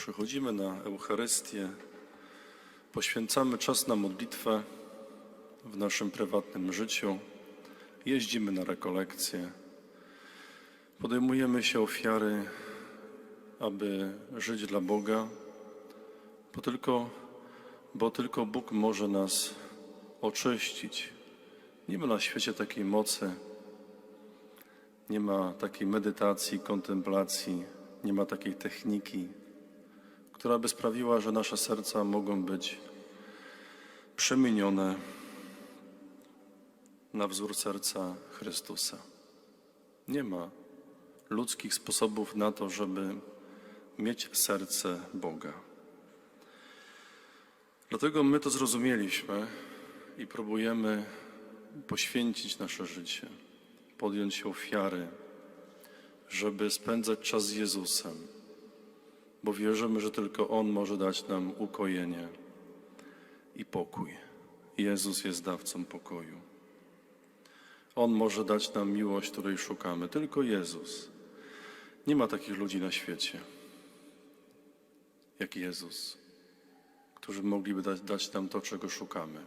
Przychodzimy na Eucharystię, poświęcamy czas na modlitwę w naszym prywatnym życiu, jeździmy na rekolekcje, podejmujemy się ofiary, aby żyć dla Boga, bo tylko, bo tylko Bóg może nas oczyścić. Nie ma na świecie takiej mocy, nie ma takiej medytacji, kontemplacji, nie ma takiej techniki, która by sprawiła, że nasze serca mogą być przemienione na wzór serca Chrystusa. Nie ma ludzkich sposobów na to, żeby mieć serce Boga. Dlatego my to zrozumieliśmy i próbujemy poświęcić nasze życie, podjąć się ofiary, żeby spędzać czas z Jezusem, bo wierzymy, że tylko On może dać nam ukojenie i pokój. Jezus jest dawcą pokoju. On może dać nam miłość, której szukamy. Tylko Jezus. Nie ma takich ludzi na świecie jak Jezus, którzy mogliby dać, dać nam to, czego szukamy.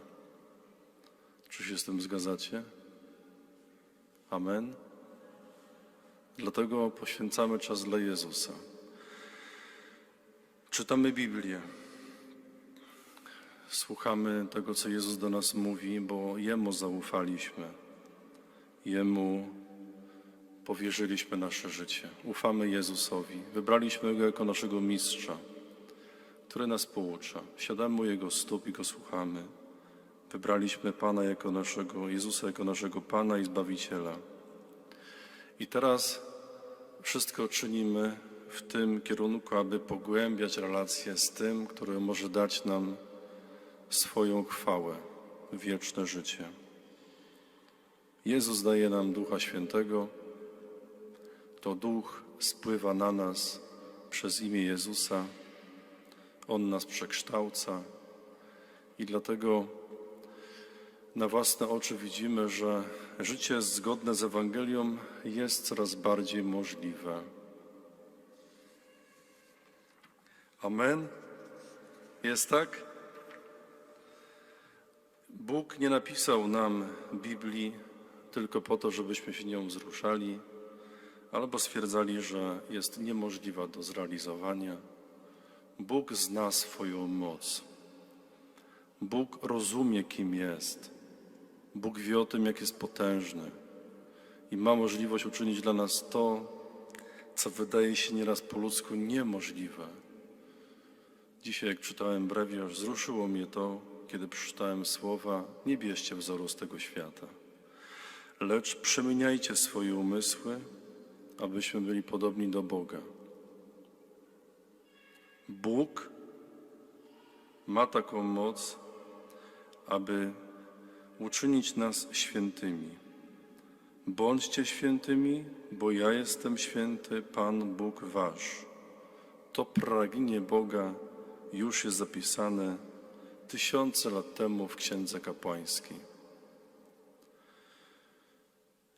Czy się z tym zgadzacie? Amen. Dlatego poświęcamy czas dla Jezusa. Czytamy Biblię. Słuchamy tego, co Jezus do nas mówi, bo Jemu zaufaliśmy. Jemu powierzyliśmy nasze życie. Ufamy Jezusowi. Wybraliśmy Go jako naszego mistrza, który nas poucza. Siadamy u Jego stóp i Go słuchamy. Wybraliśmy Pana jako naszego, Jezusa jako naszego Pana i Zbawiciela. I teraz wszystko czynimy w tym kierunku, aby pogłębiać relacje z tym, który może dać nam swoją chwałę, wieczne życie. Jezus daje nam Ducha Świętego. To Duch spływa na nas przez imię Jezusa. On nas przekształca i dlatego na własne oczy widzimy, że życie zgodne z Ewangelią jest coraz bardziej możliwe. Amen. Jest tak? Bóg nie napisał nam Biblii tylko po to, żebyśmy się nią wzruszali, albo stwierdzali, że jest niemożliwa do zrealizowania. Bóg zna swoją moc. Bóg rozumie, kim jest. Bóg wie o tym, jak jest potężny i ma możliwość uczynić dla nas to, co wydaje się nieraz po ludzku niemożliwe. Dzisiaj, jak czytałem brewiarz, wzruszyło mnie to, kiedy przeczytałem słowa: Nie bierzcie wzoru z tego świata, lecz przemieniajcie swoje umysły, abyśmy byli podobni do Boga. Bóg ma taką moc, aby uczynić nas świętymi. Bądźcie świętymi, bo ja jestem święty, Pan Bóg Wasz. To pragnienie Boga już jest zapisane tysiące lat temu w Księdze Kapłańskiej.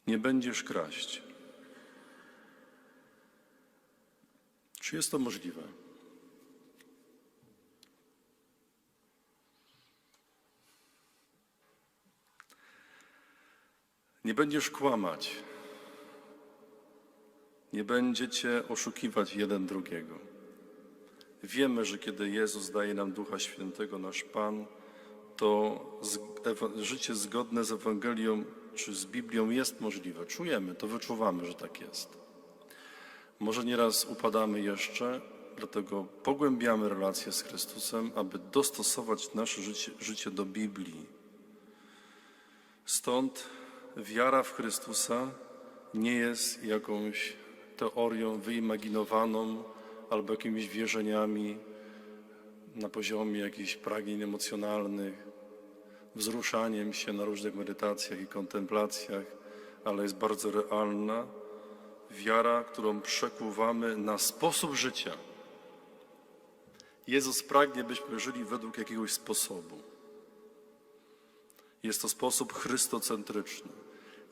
Nie będziesz kraść. Czy jest to możliwe? Nie będziesz kłamać. Nie będziecie oszukiwać jeden drugiego. Wiemy, że kiedy Jezus daje nam Ducha Świętego, nasz Pan, to życie zgodne z Ewangelią czy z Biblią jest możliwe. Czujemy to, wyczuwamy, że tak jest. Może nieraz upadamy jeszcze, dlatego pogłębiamy relacje z Chrystusem, aby dostosować nasze życie, życie do Biblii. Stąd wiara w Chrystusa nie jest jakąś teorią wyimaginowaną albo jakimiś wierzeniami na poziomie jakichś pragnień emocjonalnych, wzruszaniem się na różnych medytacjach i kontemplacjach, ale jest bardzo realna wiara, którą przekuwamy na sposób życia. Jezus pragnie, byśmy żyli według jakiegoś sposobu. Jest to sposób chrystocentryczny.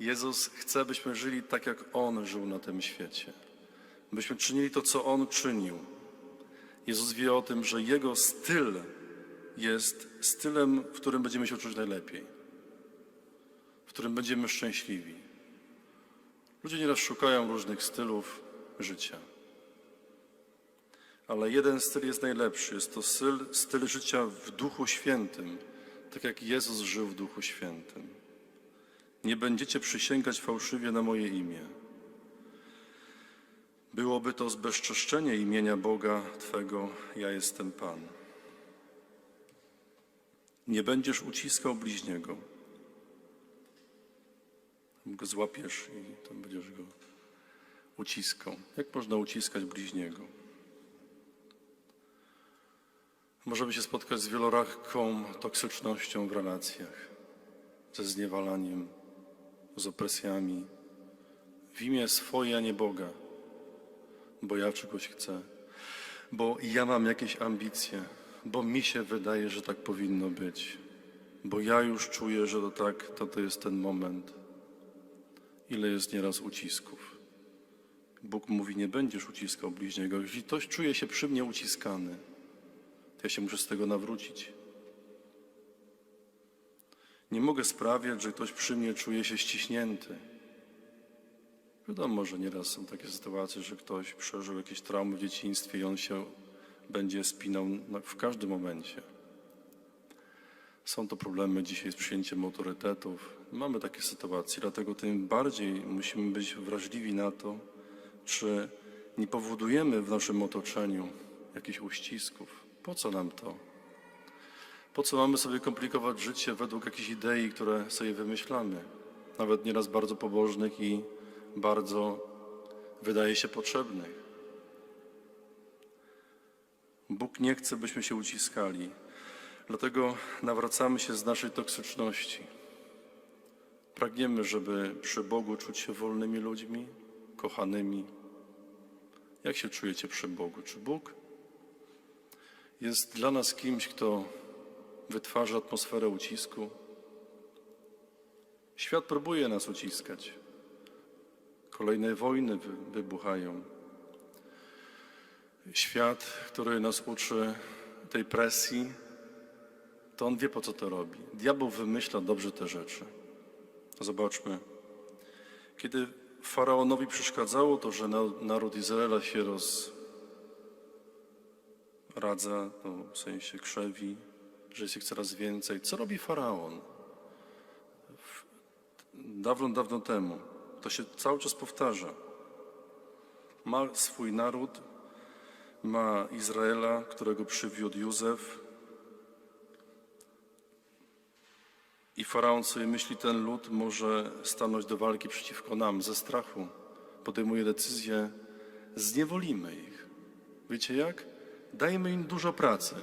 Jezus chce, byśmy żyli tak, jak On żył na tym świecie. Byśmy czynili to, co On czynił. Jezus wie o tym, że Jego styl jest stylem, w którym będziemy się czuć najlepiej, w którym będziemy szczęśliwi. Ludzie nieraz szukają różnych stylów życia. Ale jeden styl jest najlepszy. Jest to styl, styl życia w Duchu Świętym, tak jak Jezus żył w Duchu Świętym. Nie będziecie przysięgać fałszywie na moje imię. Byłoby to zbezczeszczenie imienia Boga Twego, ja jestem Pan. Nie będziesz uciskał bliźniego. Go złapiesz i tam będziesz go uciskał. Jak można uciskać bliźniego? Możemy się spotkać z wieloraką toksycznością w relacjach, ze zniewalaniem, z opresjami. W imię swoje, a nie Boga, bo ja czegoś chcę, bo ja mam jakieś ambicje, bo mi się wydaje, że tak powinno być, bo ja już czuję, że to tak, to, to jest ten moment. Ile jest nieraz ucisków. Bóg mówi, nie będziesz uciskał bliźniego. Jeśli ktoś czuje się przy mnie uciskany, to ja się muszę z tego nawrócić. Nie mogę sprawiać, że ktoś przy mnie czuje się ściśnięty. Wiadomo, że nieraz są takie sytuacje, że ktoś przeżył jakieś traumy w dzieciństwie i on się będzie spinał na- w każdym momencie. Są to problemy dzisiaj z przyjęciem autorytetów. Mamy takie sytuacje, dlatego tym bardziej musimy być wrażliwi na to, czy nie powodujemy w naszym otoczeniu jakichś uścisków. Po co nam to? Po co mamy sobie komplikować życie według jakichś idei, które sobie wymyślamy? Nawet nieraz bardzo pobożnych i bardzo, wydaje się, potrzebnych. Bóg nie chce, byśmy się uciskali. Dlatego nawracamy się z naszej toksyczności. Pragniemy, żeby przy Bogu czuć się wolnymi ludźmi, kochanymi. Jak się czujecie przy Bogu? Czy Bóg jest dla nas kimś, kto wytwarza atmosferę ucisku? Świat próbuje nas uciskać. Kolejne wojny wy- wybuchają. Świat, który nas uczy tej presji, to on wie po co to robi. Diabeł wymyśla dobrze te rzeczy. Zobaczmy. Kiedy faraonowi przeszkadzało to, że na- naród Izraela się rozradza, no, w sensie krzewi, że jest ich coraz więcej, co robi faraon? Dawno, dawno temu. To się cały czas powtarza. Ma swój naród, ma Izraela, którego przywiódł Józef. I faraon sobie myśli, ten lud może stanąć do walki przeciwko nam ze strachu. Podejmuje decyzję, zniewolimy ich. Wiecie jak? Dajmy im dużo pracy.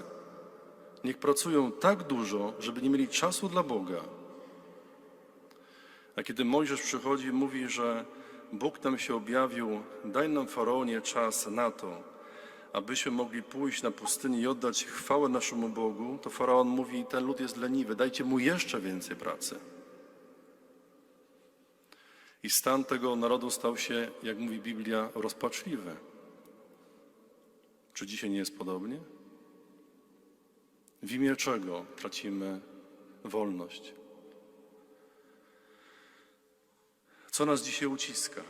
Niech pracują tak dużo, żeby nie mieli czasu dla Boga. A kiedy Mojżesz przychodzi i mówi, że Bóg nam się objawił, daj nam faraonie czas na to, abyśmy mogli pójść na pustynię i oddać chwałę naszemu Bogu, to faraon mówi: Ten lud jest leniwy, dajcie mu jeszcze więcej pracy. I stan tego narodu stał się, jak mówi Biblia, rozpaczliwy. Czy dzisiaj nie jest podobnie? W imię czego tracimy wolność? Co nas dzisiaj uciska?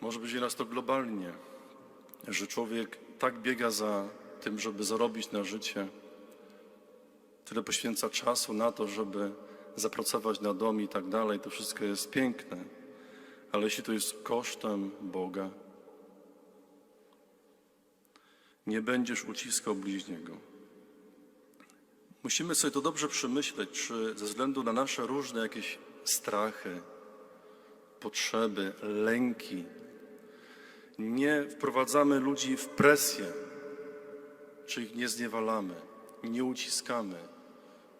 Może być nas to globalnie, że człowiek tak biega za tym, żeby zarobić na życie, tyle poświęca czasu na to, żeby zapracować na dom i tak dalej. To wszystko jest piękne, ale jeśli to jest kosztem Boga, nie będziesz uciskał bliźniego. Musimy sobie to dobrze przemyśleć, czy ze względu na nasze różne jakieś strachy, potrzeby, lęki, nie wprowadzamy ludzi w presję, czy ich nie zniewalamy, nie uciskamy,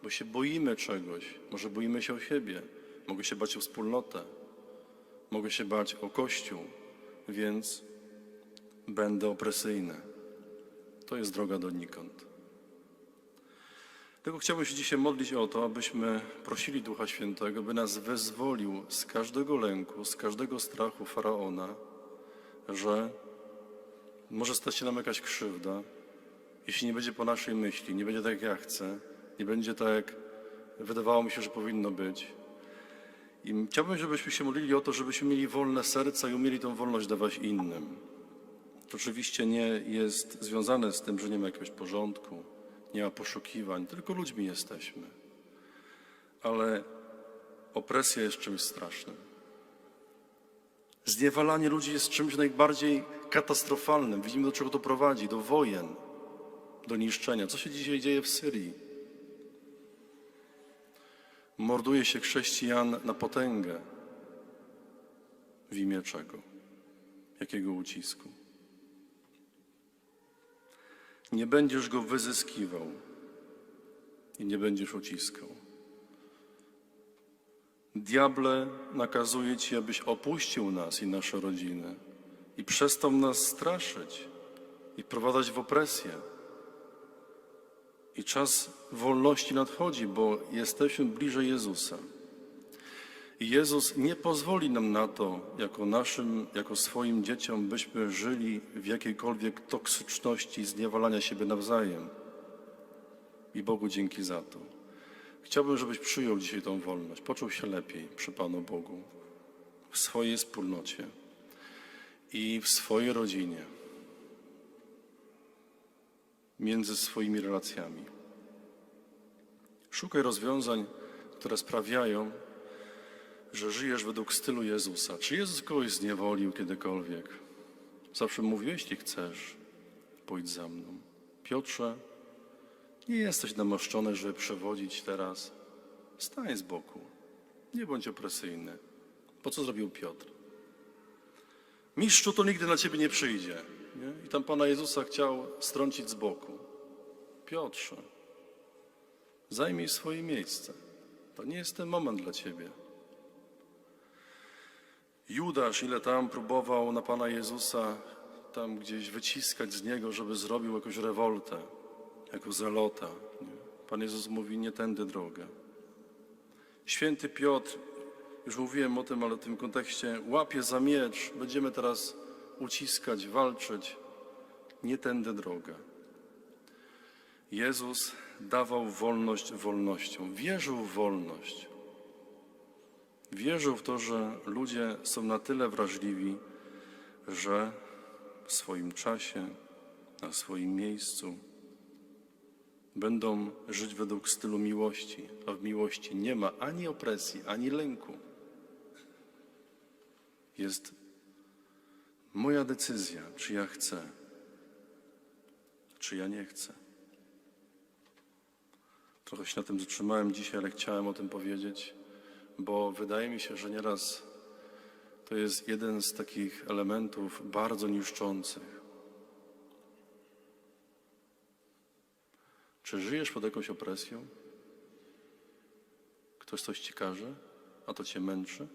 bo się boimy czegoś. Może boimy się o siebie, mogę się bać o wspólnotę, mogę się bać o Kościół, więc będę opresyjny. To jest droga donikąd. Tylko chciałbym się dzisiaj modlić o to, abyśmy prosili Ducha Świętego, by nas wyzwolił z każdego lęku, z każdego strachu faraona, że może stać się nam jakaś krzywda jeśli nie będzie po naszej myśli, nie będzie tak, jak ja chcę, nie będzie tak, jak wydawało mi się, że powinno być. I chciałbym, żebyśmy się modlili o to, żebyśmy mieli wolne serca i umieli tą wolność dawać innym. To oczywiście nie jest związane z tym, że nie ma jakiegoś porządku, nie ma poszukiwań, tylko ludźmi jesteśmy. Ale opresja jest czymś strasznym. Zniewalanie ludzi jest czymś najbardziej katastrofalnym. Widzimy, do czego to prowadzi do wojen, do niszczenia. Co się dzisiaj dzieje w Syrii? Morduje się chrześcijan na potęgę. W imię czego? Jakiego ucisku? Nie będziesz go wyzyskiwał i nie będziesz uciskał. Diable nakazuje ci, abyś opuścił nas i nasze rodziny i przestał nas straszyć i wprowadzać w opresję. I czas wolności nadchodzi, bo jesteśmy bliżej Jezusa. I Jezus nie pozwoli nam na to, jako naszym, jako swoim dzieciom, byśmy żyli w jakiejkolwiek toksyczności, zniewalania siebie nawzajem. I Bogu dzięki za to. Chciałbym, żebyś przyjął dzisiaj tą wolność, poczuł się lepiej przy Panu Bogu, w swojej wspólnocie i w swojej rodzinie, między swoimi relacjami. Szukaj rozwiązań, które sprawiają, że żyjesz według stylu Jezusa. Czy Jezus kogoś zniewolił kiedykolwiek? Zawsze mówił, jeśli chcesz, pójdź za mną. Piotrze, nie jesteś namaszczony, żeby przewodzić teraz. Stań z boku. Nie bądź opresyjny. Po co zrobił Piotr? Mistrzu to nigdy na ciebie nie przyjdzie. Nie? I tam Pana Jezusa chciał strącić z boku. Piotrze, zajmij swoje miejsce. To nie jest ten moment dla ciebie. Judasz, ile tam próbował na Pana Jezusa tam gdzieś wyciskać z niego, żeby zrobił jakąś rewoltę, jako zelota. Nie? Pan Jezus mówi, nie tędy drogę. Święty Piotr, już mówiłem o tym, ale w tym kontekście, łapie za miecz, będziemy teraz uciskać, walczyć. Nie tędy droga. Jezus dawał wolność wolnością, wierzył w wolność. Wierzył w to, że ludzie są na tyle wrażliwi, że w swoim czasie, na swoim miejscu będą żyć według stylu miłości, a w miłości nie ma ani opresji, ani lęku. Jest moja decyzja, czy ja chcę, czy ja nie chcę. Trochę się na tym zatrzymałem dzisiaj, ale chciałem o tym powiedzieć, bo wydaje mi się, że nieraz to jest jeden z takich elementów bardzo niszczących. Czy żyjesz pod jakąś opresją? Ktoś coś ci każe, a to cię męczy?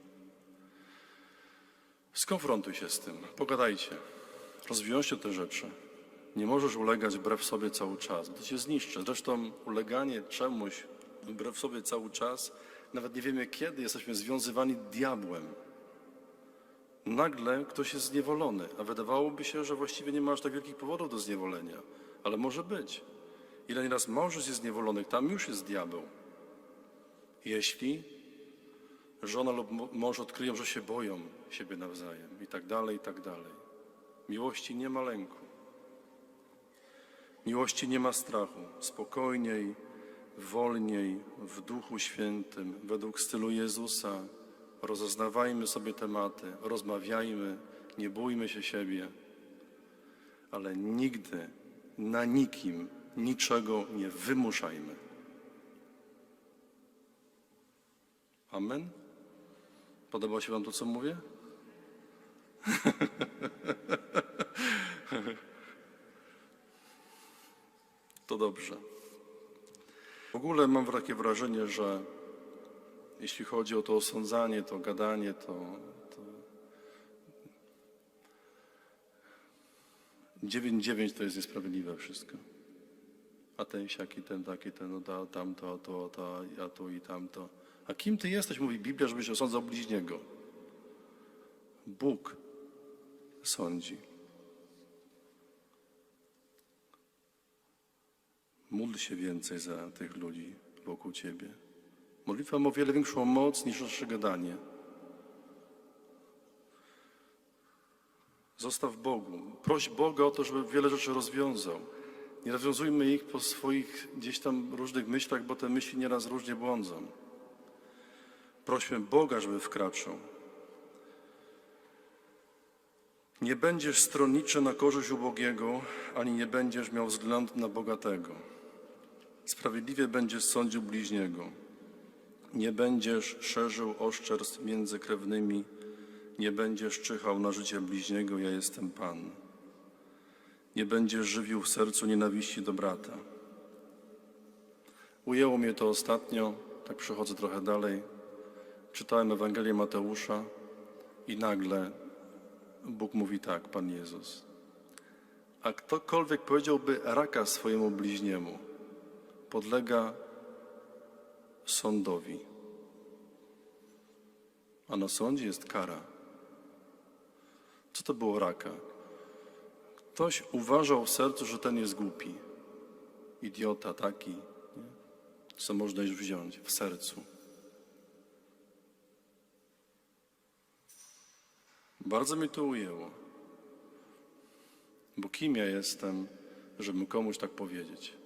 Skonfrontuj się z tym, pogadajcie, rozwiążcie te rzeczy. Nie możesz ulegać wbrew sobie cały czas, bo to cię zniszczy. Zresztą uleganie czemuś wbrew sobie cały czas, nawet nie wiemy kiedy, jesteśmy związywani diabłem. Nagle ktoś jest zniewolony, a wydawałoby się, że właściwie nie ma aż tak wielkich powodów do zniewolenia, ale może być. Ile nieraz mąż jest zniewolony, tam już jest diabeł. Jeśli żona lub mąż odkryją, że się boją siebie nawzajem i tak dalej, i tak dalej. Miłości nie ma lęku. Miłości nie ma strachu. Spokojniej, wolniej, w Duchu Świętym, według stylu Jezusa. Rozeznawajmy sobie tematy, rozmawiajmy, nie bójmy się siebie, ale nigdy na nikim niczego nie wymuszajmy. Amen. Podoba się Wam to, co mówię? To dobrze. W ogóle mam takie wrażenie, że jeśli chodzi o to osądzanie, to gadanie, to, to 9-9 to jest niesprawiedliwe wszystko. A ten siaki, ten taki, ten, no ta, tamto, to, to, a tu i tamto. A kim ty jesteś, mówi Biblia, żebyś osądzał bliźniego? Bóg sądzi. Módl się więcej za tych ludzi wokół Ciebie. Modlitwa ma o wiele większą moc niż nasze gadanie. Zostaw Bogu. Proś Boga o to, żeby wiele rzeczy rozwiązał. Nie rozwiązujmy ich po swoich gdzieś tam różnych myślach, bo te myśli nieraz różnie błądzą. Prośmy Boga, żeby wkraczał. Nie będziesz stronniczy na korzyść ubogiego, ani nie będziesz miał względu na bogatego. Sprawiedliwie będziesz sądził bliźniego. Nie będziesz szerzył oszczerstw między krewnymi, nie będziesz czyhał na życie bliźniego, ja jestem Pan. Nie będziesz żywił w sercu nienawiści do brata. Ujęło mnie to ostatnio, tak przechodzę trochę dalej. Czytałem Ewangelię Mateusza i nagle Bóg mówi tak, Pan Jezus. A ktokolwiek powiedziałby raka swojemu bliźniemu, podlega sądowi. A na sądzie jest kara. Co to było raka? Ktoś uważał w sercu, że ten jest głupi. Idiota taki. Co można już wziąć w sercu. Bardzo mnie to ujęło. Bo kim ja jestem, żeby komuś tak powiedzieć?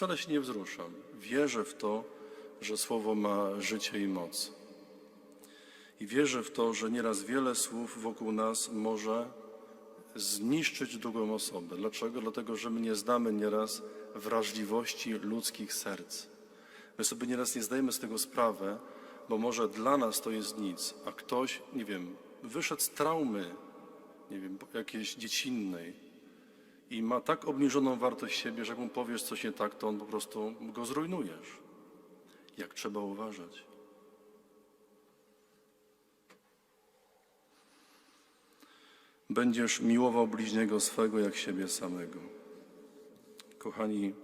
Wcale się nie wzruszam. Wierzę w to, że słowo ma życie i moc. I wierzę w to, że nieraz wiele słów wokół nas może zniszczyć drugą osobę. Dlaczego? Dlatego, że my nie znamy nieraz wrażliwości ludzkich serc. My sobie nieraz nie zdajemy z tego sprawę, bo może dla nas to jest nic, a ktoś, nie wiem, wyszedł z traumy, nie wiem, jakiejś dziecinnej i ma tak obniżoną wartość siebie, że jak mu powiesz coś nie tak, to on po prostu go zrujnujesz. Jak trzeba uważać. Będziesz miłował bliźniego swego jak siebie samego. Kochani,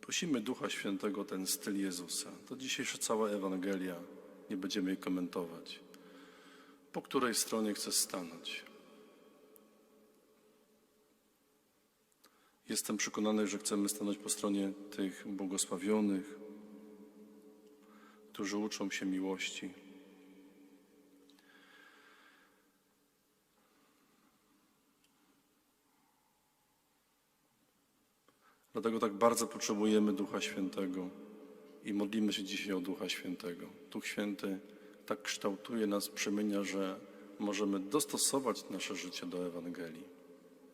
prosimy Ducha Świętego ten styl Jezusa. To dzisiejsza cała Ewangelia, nie będziemy jej komentować. Po której stronie chcesz stanąć? Jestem przekonany, że chcemy stanąć po stronie tych błogosławionych, którzy uczą się miłości. Dlatego tak bardzo potrzebujemy Ducha Świętego i modlimy się dzisiaj o Ducha Świętego. Duch Święty tak kształtuje nas, przemienia, że możemy dostosować nasze życie do Ewangelii.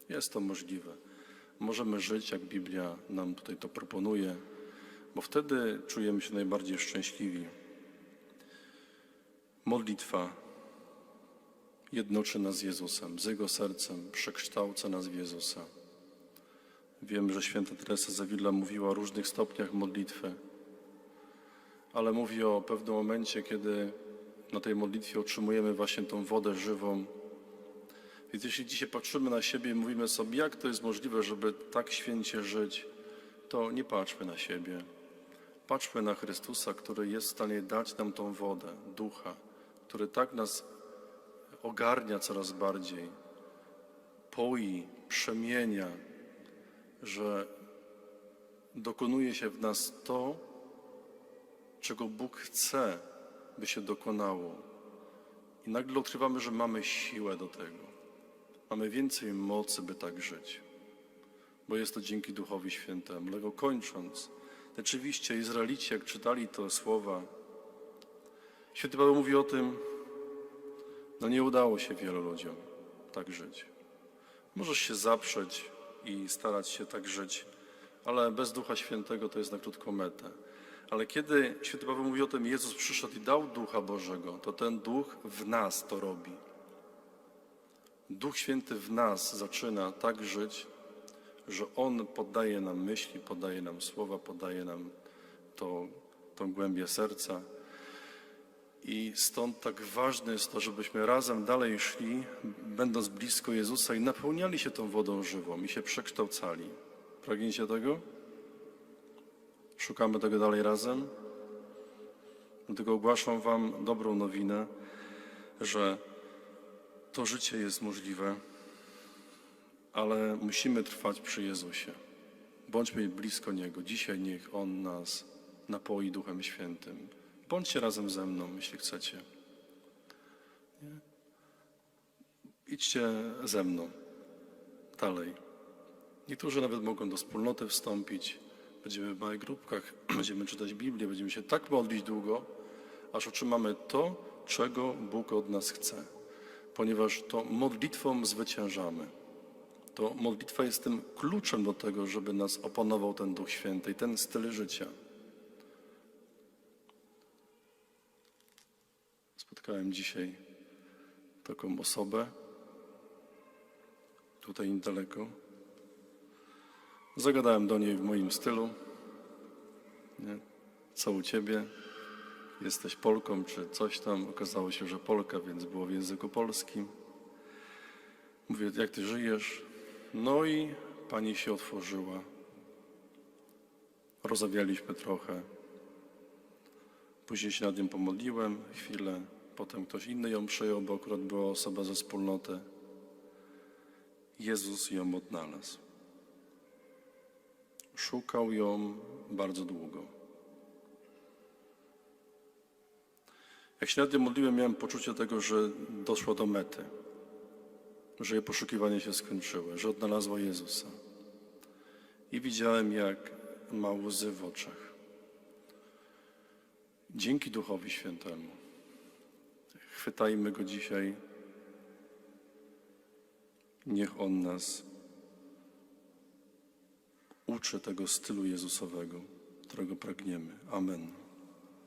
Jest to możliwe. Możemy żyć, jak Biblia nam tutaj to proponuje, bo wtedy czujemy się najbardziej szczęśliwi. Modlitwa jednoczy nas z Jezusem, z Jego sercem, przekształca nas w Jezusa. Wiem, że święta Teresa Zawilla mówiła o różnych stopniach modlitwy, ale mówi o pewnym momencie, kiedy na tej modlitwie otrzymujemy właśnie tą wodę żywą. Więc jeśli dzisiaj patrzymy na siebie i mówimy sobie, jak to jest możliwe, żeby tak święcie żyć, to nie patrzmy na siebie. Patrzmy na Chrystusa, który jest w stanie dać nam tą wodę, ducha, który tak nas ogarnia coraz bardziej, poi, przemienia, że dokonuje się w nas to, czego Bóg chce, by się dokonało. I nagle odkrywamy, że mamy siłę do tego. Mamy więcej mocy, by tak żyć. Bo jest to dzięki Duchowi Świętemu. Dlatego kończąc, rzeczywiście Izraelici, jak czytali te słowa, Święty Paweł mówi o tym, no nie udało się wielu ludziom tak żyć. Możesz się zaprzeć i starać się tak żyć, ale bez Ducha Świętego to jest na krótką metę. Ale kiedy Święty Paweł mówi o tym, Jezus przyszedł i dał Ducha Bożego, to ten Duch w nas to robi. Duch Święty w nas zaczyna tak żyć, że On podaje nam myśli, podaje nam słowa, podaje nam to, tą głębię serca. I stąd tak ważne jest to, żebyśmy razem dalej szli, będąc blisko Jezusa i napełniali się tą wodą żywą i się przekształcali. Pragniecie tego? Szukamy tego dalej razem? Dlatego ogłaszam Wam dobrą nowinę, że to życie jest możliwe ale musimy trwać przy Jezusie. Bądźmy blisko Niego. Dzisiaj niech On nas napoi Duchem Świętym. Bądźcie razem ze mną, jeśli chcecie. Nie? Idźcie ze mną dalej. Niektórzy nawet mogą do wspólnoty wstąpić. Będziemy w małych grupkach, będziemy czytać Biblię, będziemy się tak modlić długo, aż otrzymamy to, czego Bóg od nas chce. Ponieważ to modlitwą zwyciężamy. To modlitwa jest tym kluczem do tego, żeby nas opanował ten Duch Święty i ten styl życia. Spotkałem dzisiaj taką osobę, tutaj niedaleko. Zagadałem do niej w moim stylu. Nie? Co u ciebie? Jesteś Polką czy coś tam? Okazało się, że Polka, więc było w języku polskim. Mówię, jak ty żyjesz? No i pani się otworzyła. Rozmawialiśmy trochę. Później się nad nią pomodliłem chwilę. Potem ktoś inny ją przyjął, bo akurat była osoba ze wspólnoty. Jezus ją odnalazł. Szukał ją bardzo długo. Jak się nad nią modliłem, miałem poczucie tego, że doszło do mety, że jej poszukiwania się skończyły, że odnalazła Jezusa. I widziałem, jak ma łzy w oczach. Dzięki Duchowi Świętemu. Chwytajmy Go dzisiaj. Niech On nas uczy tego stylu Jezusowego, którego pragniemy. Amen.